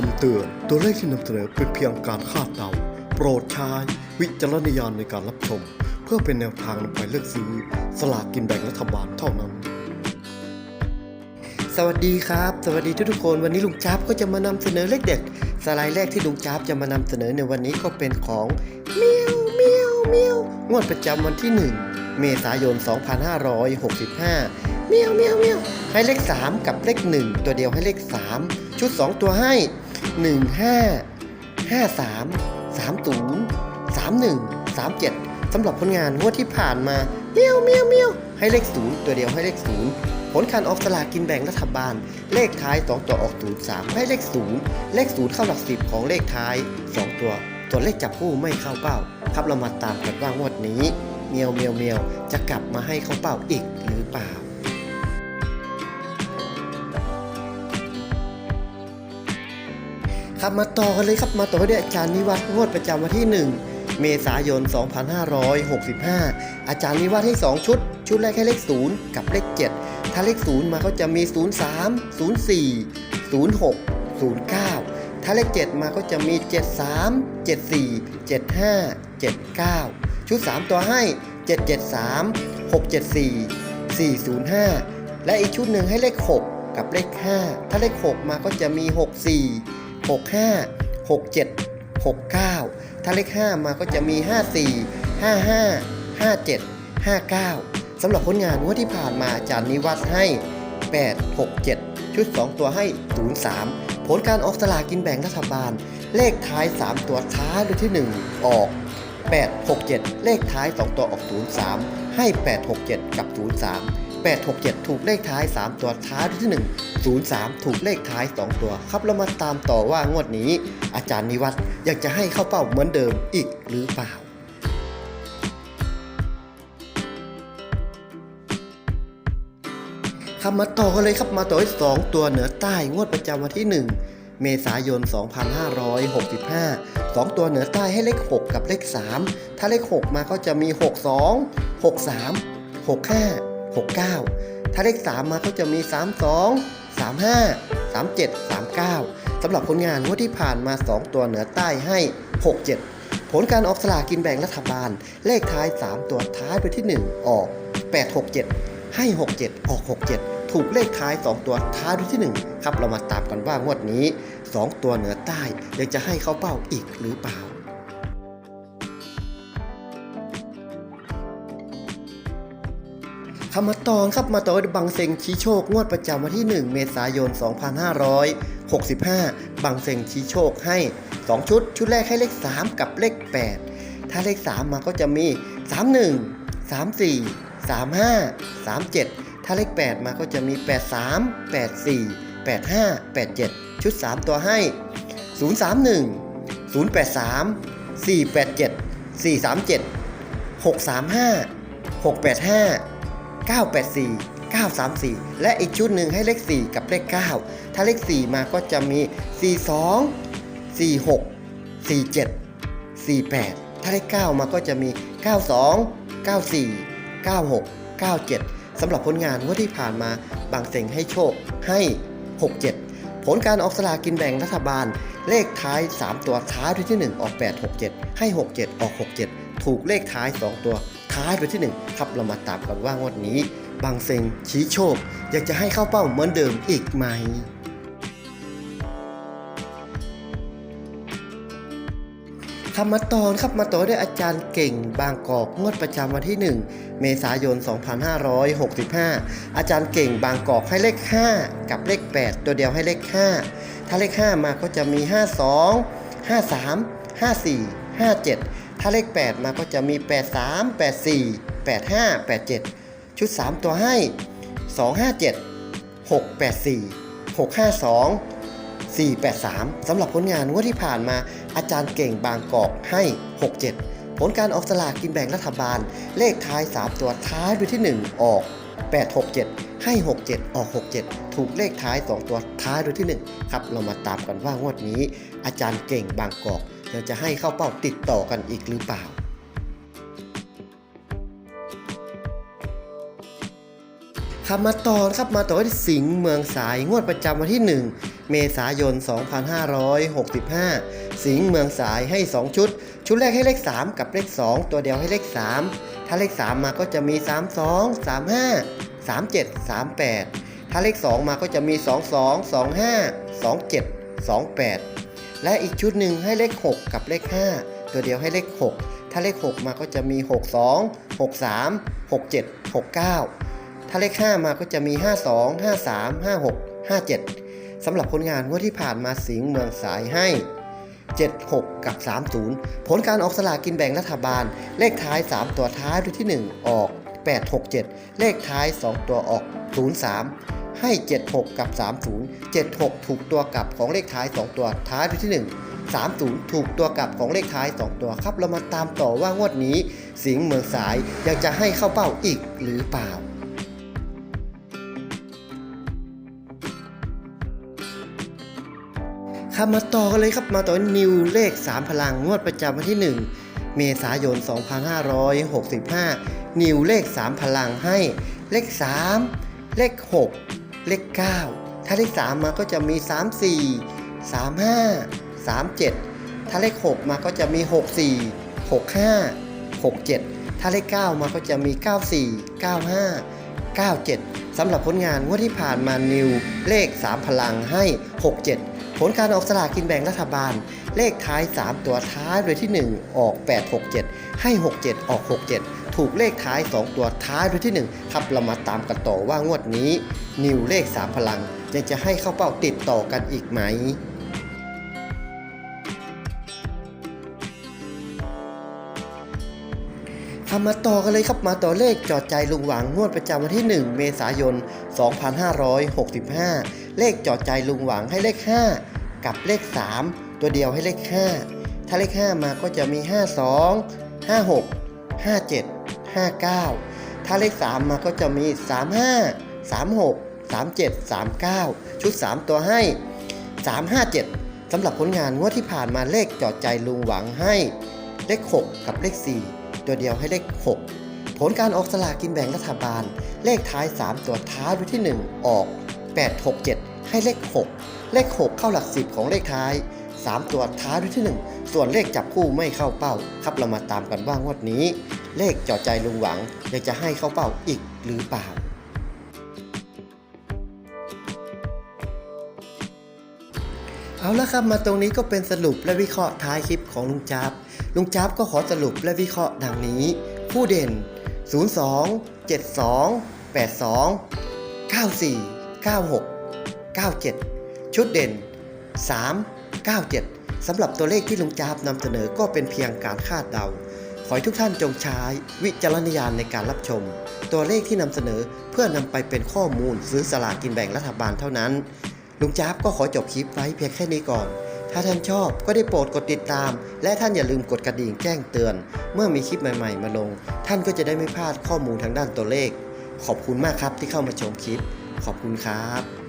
คำเตือน ตัวเลขที่นำเสนอเป็นเพียงการคาดเดา โปรดใช้วิจารณญาณในการรับชม เพื่อเป็นแนวทางนำไปเลือกซื้อ สลากกินแบ่งรัฐบาลเท่านั้น สวัสดีครับ สวัสดีทุกๆคน วันนี้ลุงจ๊าบก็จะมานำเสนอเลขเด็ด สไลด์แรกที่ลุงจ๊าบจะมานำเสนอในวันนี้ก็เป็นของเมียวเมียวเมียวงวดประจำวันที่ 1 เมษายน 2565เมียวเมียวเมียวให้เลข 3 กับเลข 1 ตัวเดียวให้เลข 3 ชุด 2 ตัวให้ 1 5 5 3 3 0 3 1 3 7สำหรับผลงานงวดที่ผ่านมาเมียวเมียวเมียวให้เลข 0 ตัวเดียวให้เลข 0 ผลการออกสลากกินแบ่งรัฐบาล เลขท้าย 2 ตัวออก 0 3 ให้เลข 0 เลข 0 เข้าหลัก 10 ของเลขท้าย 2 ตัว ตัวเลขจับคู่ไม่เข้าเป้า ครับเรามาตามกันว่างวดนี้เมียวเมียวเมียวจะกลับมาให้เข้าเป้าอีกหรือเปล่า ครับมาต่อกันเลยครับมาต่อด้วยอาจารย์นิวัฒน์งวดประจำวันที่ 1 เมษายน 2565 อาจารย์นิวัฒน์ให้ 2 ชุด ชุดแรกให้เลข 0 กับเลข 7 ถ้าเลข 0 มาก็จะมี 03 04 06 09 ถ้าเลข 7 มาก็จะมี 73 74 75 79 ชุด 3 ตัวให้ 773 674 405 และอีกชุดหนึ่งให้เลข 6 กับเลข 5 ถ้าเลข 6 มาก็จะมี 64 65 67 69 ถ้าเลข 5 มาก็จะมี 54 55 57 59 สำหรับผลงานงวดที่ผ่านมาอาจารย์นิวัฒน์ให้ 8 6 7 ชุด 2 ตัวให้ 03 ผลการออกสลากกินแบ่งรัฐบาล เลขท้าย 3 ตัวท้ายด้วยที่ 1 ออก 8 6 7 เลขท้าย 2 ตัวออก 03 ให้ 8 6 7 กับ 03 867 ถูกเลขท้าย 3 ตัวท้ายที่ 1 03 ถูกเลขท้าย 2 ตัว ครับเรามาตามต่อว่างวดนี้ อาจารย์นิวัฒน์อยากจะให้เข้าเป้าเหมือนเดิมอีกหรือเปล่าครับมาต่อกันเลยครับมาต่อที่2ตัวเหนือใต้งวดประจำวันที่ 1 เมษายน 2565 2 ตัวเหนือใต้ให้เลข 6 กับเลข 3 ถ้าเลข 6 มาก็จะมี 62 63 65 69 ถ้าเลข 3 มาก็จะมี 32 35 37 39สำหรับผลงานงวดที่ผ่านมา 2 ตัวเหนือใต้ให้ 67 ผลการออกสลากกินแบ่งรัฐบาล เลขท้าย 3 ตัวท้ายไปที่ 1 ออก 867 ให้ 67 ออก 67ถูกเลขท้าย 2 ตัวท้ายด้วยที่ 1 ครับเรามาตามกันว่างวดนี้ 2 ตัวเหนือใต้ยังจะให้เข้าเป้าอีกหรือเปล่า คำมาตอนครับมาต่อด้วยบังเซงชี้โชคงวดประจำวันที่ 1 เมษายน 2565บังเซงชี้โชคให้ 2 ชุด ชุดแรกให้เลข 3 กับเลข 8 ถ้าเลข 3 มาก็จะมี 31 34 35 37 ถ้าเลข 8 มาก็จะมี 83 84 85 87 ชุด 3 ตัวให้ 031 083 487 437 635 685 984 934 และอีกชุดหนึ่งให้เลข 4 กับเลข 9 ถ้าเลข 4 มาก็จะมี 42 46 47 48 ถ้าเลข 9 มาก็จะมี 92 94 96 97 สำหรับผลงานงว่าที่ผ่านมาบางเซ็งให้โชคให้ 67 ผลการออกสลากินแบ่งรัฐบาล เลขท้าย 3 ตัวท้าด้วยที่ 1 ออก 867 ให้ 67 ออก 67 ถูกเลขท้าย 2 ตัว ท้ายด้วยที่1ครับเรามาตามกันว่างวดนี้ บางเซงชี้โชค อยากจะให้เข้าเป้าเหมือนเดิมอีกไหมครับมาตอนครับมาต่อด้วยอาจารย์เก่งบางกอกงวดประจำวันที่ 1 เมษายน 2565 อาจารย์เก่งบางกอกให้เลข 5 กับเลข 8 ตัวเดียวให้เลข 5 ถ้าเลข 5 มาก็จะมี 52 53 54 57 ถ้าเลข 8 มาก็จะมี 83 84 85 87 ชุด 3 ตัวให้ 257 684 652 483สำหรับผลงานงวดที่ผ่านมาอาจารย์เก่งบางกอกให้ 67 ผลการออกสลากกินแบ่งรัฐบาล เลขท้าย 3 ตัวท้ายด้วยที่ 1 ออก 867 ให้ 67 ออก 67 ถูกเลขท้าย 2 ตัวท้ายด้วยที่ 1 ครับ เรามาตามกันว่างวดนี้ อาจารย์เก่งบางกอก ยังจะให้เข้าเป้าติดต่อกันอีกหรือเปล่า ครับมาต่อครับมาต่อที่สิงห์เมืองสายงวดประจำวันที่เมษายน 2565 สิงห์เมืองสายให้ 2 ชุด ชุดแรกให้เลข 3 กับเลข 2 ตัวเดียวให้เลข 3 ถ้าเลข 3 มาก็จะมี 32 35 37 38 ถ้าเลข 2 มาก็จะมี 22 25 27 28 และอีกชุดหนึ่งให้เลข 6 กับเลข 5 ตัวเดียวให้เลข 6 ถ้าเลข 6 มาก็จะมี 62 63 67 69 ถ้าเลข 5 มาก็จะมี 52 53 56 57 สำหรับผลงานงว่าที่ผ่านมาสิงห์เมืองสายให้ 76 กับ 30 ผลการออกสลากกินแบ่งรัฐบาล เลขท้าย 3 ตัวท้ายด้วยที่ 1 ออก 867 เลขท้าย 2 ตัวออก 03 ให้ 76 กับ 30 76 ถูกตัวกลับของเลขท้าย 2 ตัวท้ายด้วที่ 1 30 ถูกตัวกลับของเลขท้าย 2 ตัวครับ เรามาตามต่อว่างวดนี้ สิงห์เมืองสายยังจะให้เข้าเป้าอีกหรือเปล่าครับมาต่อกันเลยครับมาต่อนิวเลข 3 พลังงวดประจำวันที่ 1 เมษายน 2565 นิวเลข 3 พลังให้เลข 3 เลข 6 เลข 9 ถ้าเลข 3 มาก็จะมี 3 4 3 5 3 7 ถ้าเลข 6 มาก็จะมี 6 4 6 5 6 7 ถ้าเลข 9 มาก็จะมี 94 95 97 สำหรับผลงานงวดที่ผ่านมานิว เลข 3 พลังให้ 67 ผลการออกสลากกินแบ่งรัฐบาล เลขท้าย 3 ตัวท้ายโดยที่ 1 ออก 867 ให้ 67 ออก 67 ถูกเลขท้าย 2 ตัวท้ายโดยที่ 1 ครับเรามาตามกันต่อว่างวดนี้ นิวเลข 3 พลังยังจะให้เข้าเป้าติดต่อกันอีกไหมมาต่อกันเลยครับมาต่อเลขจอดใจลุงหวังงวดประจำวันที่ 1 เมษายน 2565 เลขจอดใจลุงหวังให้เลข 5 กับเลข 3 ตัวเดียวให้เลข 5 ถ้าเลข 5 มาก็จะมี 52 56 57 59 ถ้าเลข 3 มาก็จะมี 35 36 37 39 ชุด 3 ตัวให้ 357 สำหรับผลงานงวดที่ผ่านมาเลขจอดใจลุงหวังให้ เลข 6 กับเลข 4 ตัวเดียวให้เลข 6 ผลการออกสลากกินแบ่งรัฐบาลเลขท้าย 3 ตัวท้ายด้วยที่ 1 ออก 867 ให้เลข 6 เลข 6 เข้าหลัก 10 ของเลขท้าย 3 ตัวท้ายด้วยที่ 1 ส่วนเลขจับคู่ไม่เข้าเป้า ครับเรามาตามกันว่างวดนี้ เลขจ่อใจลุงหวังยังจะให้เข้าเป้าอีกหรือเปล่าเอาละครับมาตรงนี้ก็เป็นสรุปและวิเคราะห์ท้ายคลิปของลุงจับลุงจับก็ขอสรุปและวิเคราะห์ดังนี้ ผู้เด่น 02 72 82 94 96 97 ชุดเด่น 3 97 สำหรับตัวเลขที่ลุงจับนำเสนอก็เป็นเพียงการคาดเดา ขอให้ทุกท่านจงใช้วิจารณญาณในการรับชม ตัวเลขที่นำเสนอเพื่อนำไปเป็นข้อมูลซื้อสลากกินแบ่งรัฐบาลเท่านั้น ลุงจาบก็ขอจบคลิปไว้เพียงแค่นี้ก่อน ถ้าท่านชอบก็ได้โปรดกดติดตาม และท่านอย่าลืมกดกระดิ่งแจ้งเตือน เมื่อมีคลิปใหม่ ๆ มาลง ท่านก็จะได้ไม่พลาดข้อมูลทางด้านตัวเลข ขอบคุณมากครับที่เข้ามาชมคลิป ขอบคุณครับ